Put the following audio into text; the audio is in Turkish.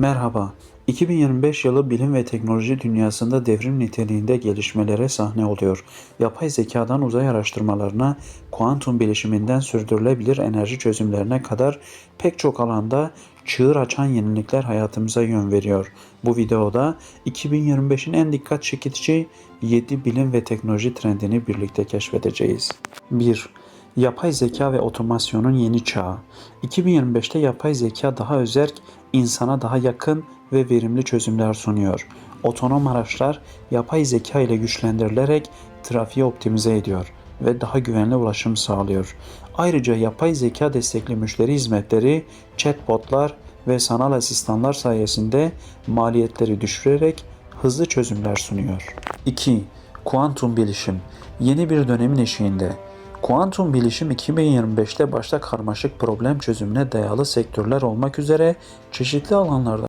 Merhaba. 2025 yılı bilim ve teknoloji dünyasında devrim niteliğinde gelişmelere sahne oluyor. Yapay zekadan uzay araştırmalarına, kuantum bilişiminden sürdürülebilir enerji çözümlerine kadar pek çok alanda çığır açan yenilikler hayatımıza yön veriyor. Bu videoda 2025'in en dikkat çekici 7 bilim ve teknoloji trendini birlikte keşfedeceğiz. 1. Yapay zeka ve otomasyonun yeni çağı. 2025'te yapay zeka daha özerk, insana daha yakın ve verimli çözümler sunuyor. Otonom araçlar yapay zeka ile güçlendirilerek trafiği optimize ediyor ve daha güvenli ulaşım sağlıyor. Ayrıca yapay zeka destekli müşteri hizmetleri, chatbotlar ve sanal asistanlar sayesinde maliyetleri düşürerek hızlı çözümler sunuyor. 2. Kuantum bilişim yeni bir dönemin eşiğinde. Kuantum bilişim 2025'te başta karmaşık problem çözümüne dayalı sektörler olmak üzere çeşitli alanlarda